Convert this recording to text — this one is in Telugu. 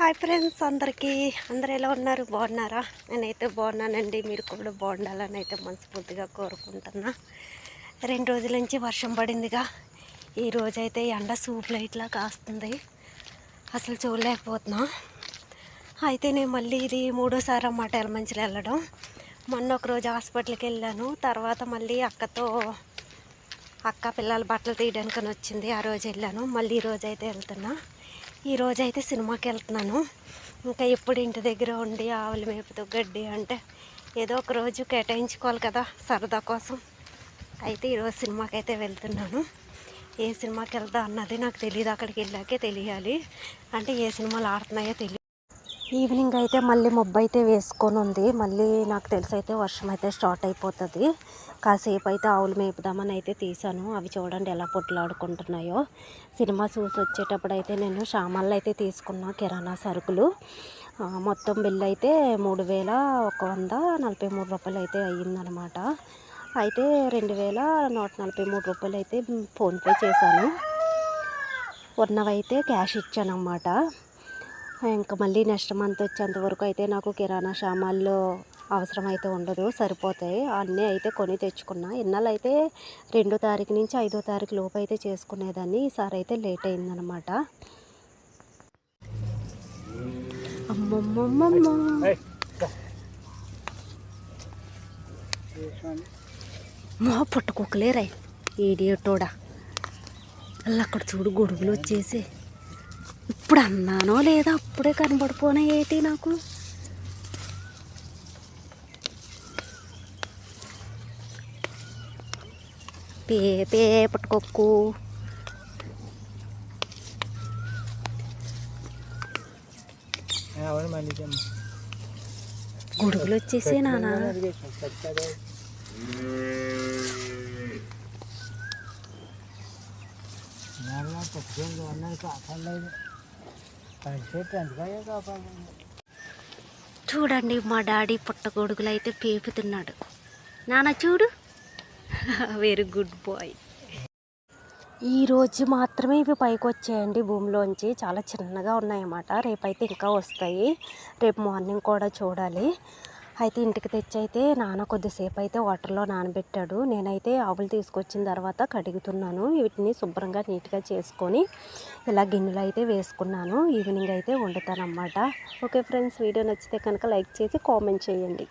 హాయ్ ఫ్రెండ్స్ అందరికీ. అందరు ఎలా ఉన్నారు? బాగున్నారా? నేనైతే బాగున్నానండి. మీరు కూడా బాగుండాలని అయితే మనస్ఫూర్తిగా కోరుకుంటున్నా. రెండు రోజుల నుంచి వర్షం పడిందిగా. ఈ రోజైతే ఎండ సూప్ లైట్లా కాస్తుంది. అసలు చూడలేకపోతున్నా. అయితే నేను మళ్ళీ ఇది మూడోసారి అన్నమాట ఎలమంచిలో వెళ్ళడం. మొన్న ఒక రోజు హాస్పిటల్కి వెళ్ళాను. తర్వాత మళ్ళీ అక్కతో అక్క పిల్లల బట్టలు తీయడానికి వచ్చింది. ఆ రోజు వెళ్ళాను. మళ్ళీ ఈరోజు అయితే వెళ్తున్నా. ఈరోజు అయితే సినిమాకి వెళ్తున్నాను ఇంకా ఎప్పుడు ఇంటి దగ్గర ఉండి ఆవుల మేపుతో గడ్డి అంటే ఏదో ఒక రోజు కేటాయించుకోవాలి కదా సరదా కోసం. అయితే ఈరోజు సినిమాకి అయితే వెళ్తున్నాను. ఏ సినిమాకి వెళ్తా అన్నది నాకు తెలియదు అక్కడికి వెళ్ళాకే తెలియాలి. అంటే ఏ సినిమాలు ఆడుతున్నాయో తెలియదు ఈవినింగ్ అయితే మళ్ళీ మబ్బు అయితే వేసుకొని ఉంది మళ్ళీ నాకు తెలిసి అయితే వర్షం అయితే స్టార్ట్ అయిపోతుంది. కాసేపు అయితే ఆవులు మేపుదామని అయితే తీసాను అవి చూడండి ఎలా పొట్లాడుకుంటున్నాయో. సినిమా చూసి వచ్చేటప్పుడు అయితే నేను సామాన్లు అయితే తీసుకున్నా కిరాణా సరుకులు. మొత్తం బిల్ అయితే మూడు వేల ఒక వంద నలభై మూడు రూపాయలు అయితే అయ్యిందనమాట. అయితే రెండు వేల నూట నలభై మూడు రూపాయలు అయితే ఫోన్పే చేశాను. ఉన్నవైతే క్యాష్ ఇచ్చాను ఇంకా మళ్ళీ నెక్స్ట్ మంత్ వచ్చేంత వరకు అయితే నాకు కిరాణా సామాన్లు అవసరం అయితే ఉండదు సరిపోతాయి. అన్నీ అయితే కొని తెచ్చుకున్నా. ఇన్నాళ్ళు అయితే రెండో తారీఖు నుంచి ఐదో తారీఖు లోపు అయితే చేసుకునేదాన్ని. ఈసారి అయితే లేట్ అయిందనమాట అమ్మమ్మమ్మమ్మ. మా పుట్టకుక్కలేరా ఏడియోటోడా అలా అక్కడ చూడు గొడుగులు వచ్చేసి. ఇప్పుడు అన్నానో లేదా అప్పుడే కనబడిపోయినా ఏంటి నాకు? పే పే పట్టుకోక్కు గొడుగులు వచ్చేసి నానా. పట్టుకొని చూడండి మా డాడీ పుట్టగొడుగులు అయితే పేపుతున్నాడు. నాన్న చూడు. వెరీ గుడ్ బాయ్ ఈరోజు మాత్రమే ఇవి పైకి వచ్చాయండి భూమిలోంచి. చాలా చిన్నగా ఉన్నాయన్నమాట. రేపైతే ఇంకా వస్తాయి. రేపు మార్నింగ్ కూడా చూడాలి. అయితే ఇంటికి తెచ్చి అయితే నాన్న కొద్దిసేపు అయితే వాటర్లో నానబెట్టాడు. నేనైతే ఆవులు తీసుకొచ్చిన తర్వాత కడుగుతున్నాను. వీటిని శుభ్రంగా నీట్గా చేసుకొని ఇలా గిన్నెలు అయితే వేసుకున్నాను. ఈవినింగ్ అయితే వండుతానమాట ఓకే ఫ్రెండ్స్ వీడియో నచ్చితే కనుక లైక్ చేసి కామెంట్ చేయండి.